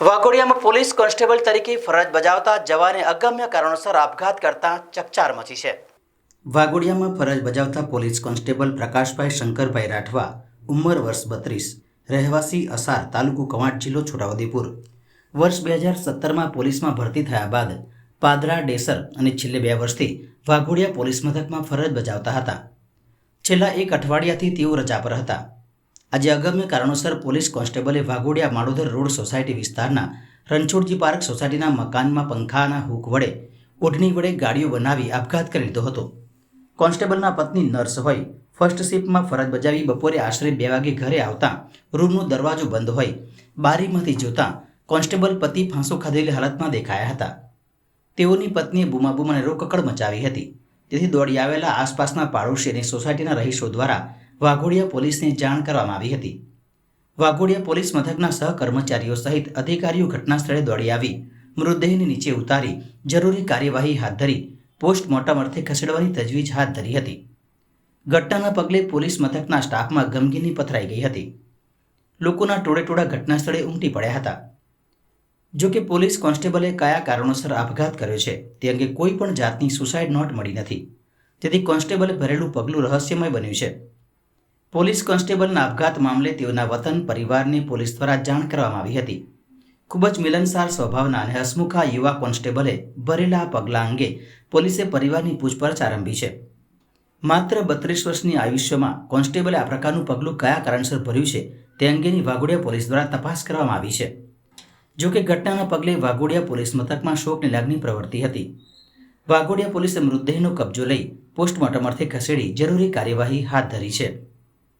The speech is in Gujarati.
વાઘોડિયામાં પોલીસ કોન્સ્ટેબલ તરીકે ફરજ બજાવતા જવાને અગમ્ય કારણોસર આપઘાત કરતા ચકચાર મચી છે. વાઘોડિયામાં ફરજ બજાવતા પોલીસ કોન્સ્ટેબલ પ્રકાશભાઈ શંકરભાઈ રાઠવા, ઉંમર વર્ષ બત્રીસ, રહેવાસી અસાર, તાલુકો કવાંટ જિલ્લો છોટાઉદેપુર. વર્ષ બે હજાર સત્તરમાં પોલીસમાં ભરતી થયા બાદ પાદરા, ડેસર અને છેલ્લે બે વર્ષથી વાઘોડિયા પોલીસ મથકમાં ફરજ બજાવતા હતા. છેલ્લા એક અઠવાડિયાથી તેઓ રજા પર હતા. આજે અગમ્ય કારણોસર પોલીસ કોન્સ્ટેબલે વાઘોડિયા માડોદર રોડ સોસાયટી વિસ્તારના રણછોડજી પાર્ક સોસાયટીના મકાનમાં પંખાના હૂક વડે ઓઢણી વડે ગાડીઓ બનાવી આપઘાત કરી લીધો હતો. કોન્સ્ટેબલના પત્ની નર્સ હોય, ફર્સ્ટ શિફ્ટમાં ફરજ બજાવી બપોરે આશરે બે વાગે ઘરે આવતા રૂમનો દરવાજો બંધ હોય, બારીમાંથી જોતા કોન્સ્ટેબલ પતિ ફાંસો ખાધેલી હાલતમાં દેખાયા હતા. તેઓની પત્નીએ બુમાબુમાને રોકકડ મચાવી હતી. તેથી દોડી આવેલા આસપાસના પાડોશી અને સોસાયટીના રહીશો દ્વારા વાઘોડિયા પોલીસને જાણ કરવામાં આવી હતી. વાઘોડિયા પોલીસ મથકના સહકર્મચારીઓ સહિત અધિકારીઓ ઘટના સ્થળે દોડી આવી, મૃતદેહને નીચે ઉતારી, જરૂરી કાર્યવાહી હાથ ધરી, પોસ્ટમોર્ટમ અર્થે ખસેડવાની તજવીજ હાથ ધરી હતી. ઘટનાના પગલે પોલીસ મથકના સ્ટાફમાં ગમગીની પથરાઈ ગઈ હતી. લોકોના ટોળે ટોળા ઘટના સ્થળે ઉમટી પડ્યા હતા. જો કે પોલીસ કોન્સ્ટેબલે કયા કારણોસર આપઘાત કર્યો છે, તે અંગે કોઈ પણ જાતની સુસાઇડ નોટ મળી નથી. તેથી કોન્સ્ટેબલે ભરેલું પગલું રહસ્યમય બન્યું છે. પોલીસ કોન્સ્ટેબલના આપઘાત મામલે તેઓના વતન, પરિવારને પોલીસ દ્વારા જાણ કરવામાં આવી હતી. ખૂબ જ મિલનસાર સ્વભાવના અને હસમુખા યુવા કોન્સ્ટેબલે ભરેલા પગલાં અંગે પોલીસે પરિવારની પૂછપરછ આરંભી છે. માત્ર બત્રીસ વર્ષની આયુષ્યમાં કોન્સ્ટેબલે આ પ્રકારનું પગલું કયા કારણસર ભર્યું છે તે અંગેની વાઘોડિયા પોલીસ દ્વારા તપાસ કરવામાં આવી છે. જો કે ઘટનાના પગલે વાઘોડિયા પોલીસ મથકમાં શોકની લાગણી પ્રવર્તી હતી. વાઘોડિયા પોલીસે મૃતદેહનો કબજો લઈ પોસ્ટમોર્ટમ અર્થે ખસેડી જરૂરી કાર્યવાહી હાથ ધરી છે.